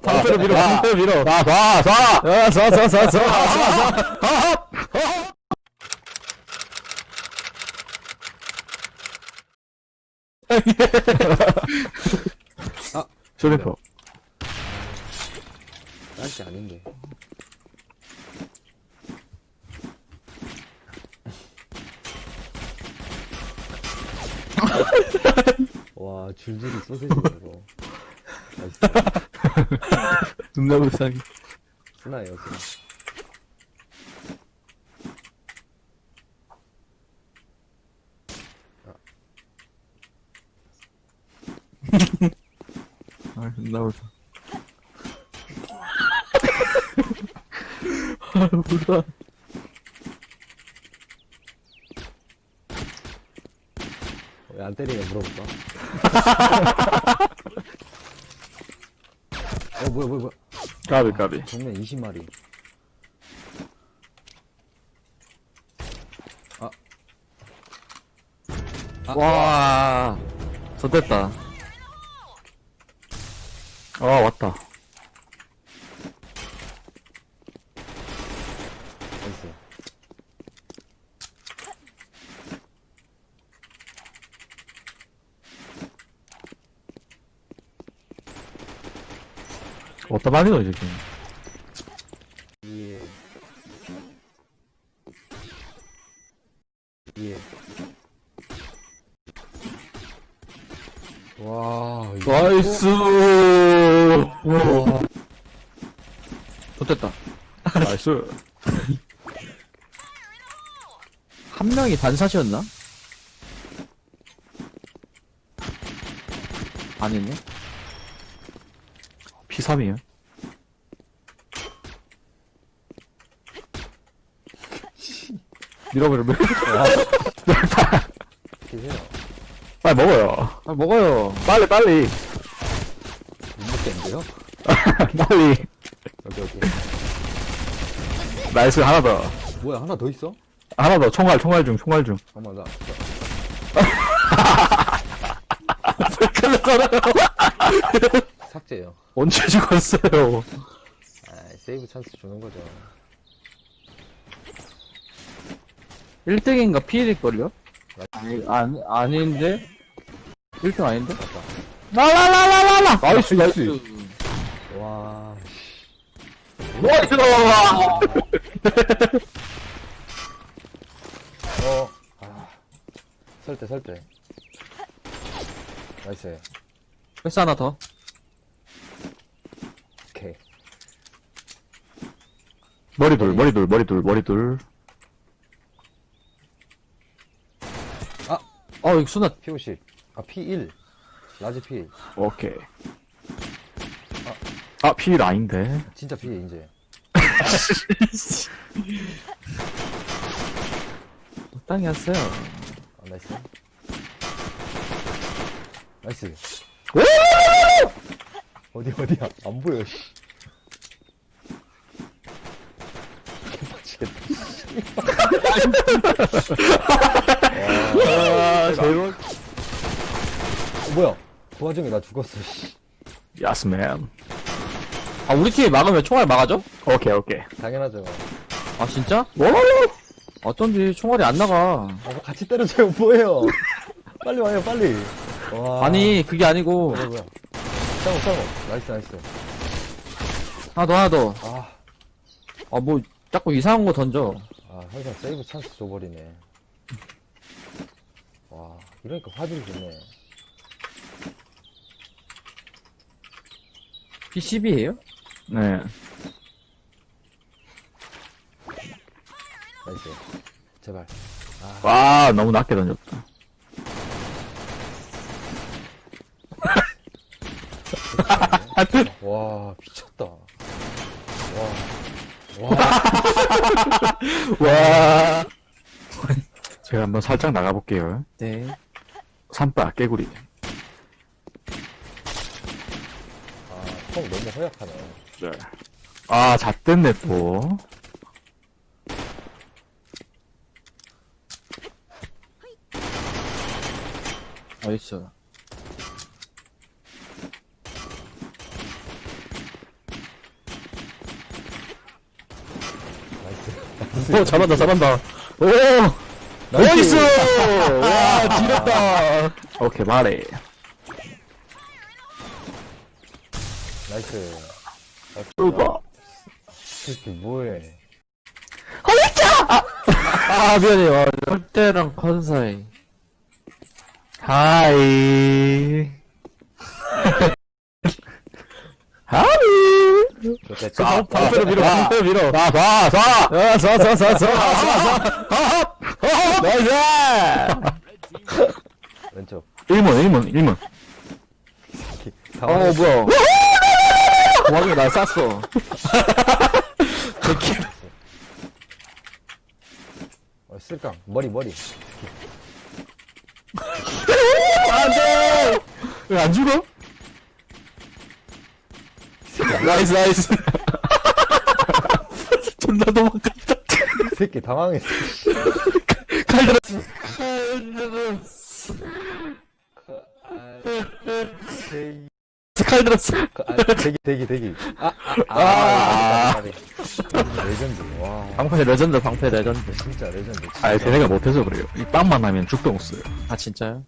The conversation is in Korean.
방패로 밀어, 방패로 밀어. 쏴, 쏴, 쏴! 아, 쏴, 쏴, 쏴, 쏴. 쇼리퍼. 딴게 아닌데. 와, 줄줄이 소세지 이거. 존나 불쌍해. 순아예요, 순아. 아, 존나 불쌍해. 아, 불쌍해. 왜안 때리냐 물어볼까? 어, 뭐야, 뭐야, 뭐야. 까비, 까비. 정면 20마리. 와, 졌됐다. 아, 왔다. 어디다 넣어, 지금. 예. 예. 와, 이거 나이스! 와. 좋됐다. 나이스. 한 명이 반샷이었나? 아니네. P3이에요. 밀어버려, 밀어. 드세요. 빨리 먹어요. 아, 먹어요. 빨리, 빨리. 못 먹겠는데요? 빨리. 오케이, 오케이. 나이스, 하나 더. 뭐야, 하나 더 있어? 하나 더. 총알, 총알 중, 총알 중. 잠깐만, 나. 삭제요. 언제 죽었어요? 아, 세이브 찬스 주는 거죠. 1등인가 P일걸요? 아니, 아니, 아닌데? 1등 아닌데? 라라라라라라! 나이스, 나이스. 와, 나이스! 어, 아. 설대, 설대. 나이스. 패스 하나 더. 오케이. 머리 둘, 머리 둘, 머리 둘, 머리 둘. 어, 이거 순아. P50. 아, P1. 라지 P. 오케이. 아, P1 아닌데. 진짜 P, 이제. 적당히 하세요. 아, 나이스. 나이스. 어디, 어디야? 안 보여, 씨. 아, 제발. 어, 뭐야? 그 와중에 나 죽었어, 씨. 야스맨. 아, 우리 팀이 막으면 총알 막아줘? 오케이, 오케이. 당연하죠. 아, 진짜? 오! 어쩐지 총알이 안 나가. 아, 뭐 같이 때려줘요, 뭐예요? 빨리 와요, 빨리. 와. 아니, 그게 아니고. 뭐야, 뭐야. 쌍호, 쌍호. 나이스, 나이스. 하나 더, 하나 더. 아, 아, 뭐, 자꾸 이상한 거 던져. 아, 항상 세이브 찬스 줘버리네. 와, 이러니까 화질이 좋네. P12에요? 네. 나이스. 제발. 와, 너무 낮게 던졌다. 와, 미쳤다. 와. 와, 와. 제가 한번 살짝 나가볼게요. 네. 산바, 깨구리. 아, 총 너무 허약하네. 네. 아, 잣됐네, 또. 어딨어. 오, 잘한다, 잘한다. 오! 나이스! 와, 지렸다. 오케이, 말해. 나이스. 뚫어. 새끼, 뭐해. 아, 미안해. 와, 절대랑 컨사이. 하이. 하이. 좋겠다. 자, 방패로 밀어, 자, 방패로 밀어. 자, 자, 자. 야, 자, 자, 자, 자, 자, 나이스! 왼쪽. 1문, 1문, 1문. 어, 뭐야. 고맙게 날 쐈어. 어, 쓸깡. 머리, 머리. 안 돼! 왜 안 죽어? 나이스, 나이스. 존나 도망갔다. 이 새끼 당황했어. 칼 들었어. 칼 들었어. 아, 대기, 대기, 대기. 아, 아, 아. 아. 레전드. 와. 방패 레전드, 방패 레전드. 진짜 레전드. 아, 쟤네가 못해서 그래요. 이 빵만 하면 죽도 못 써요. 아, 진짜요?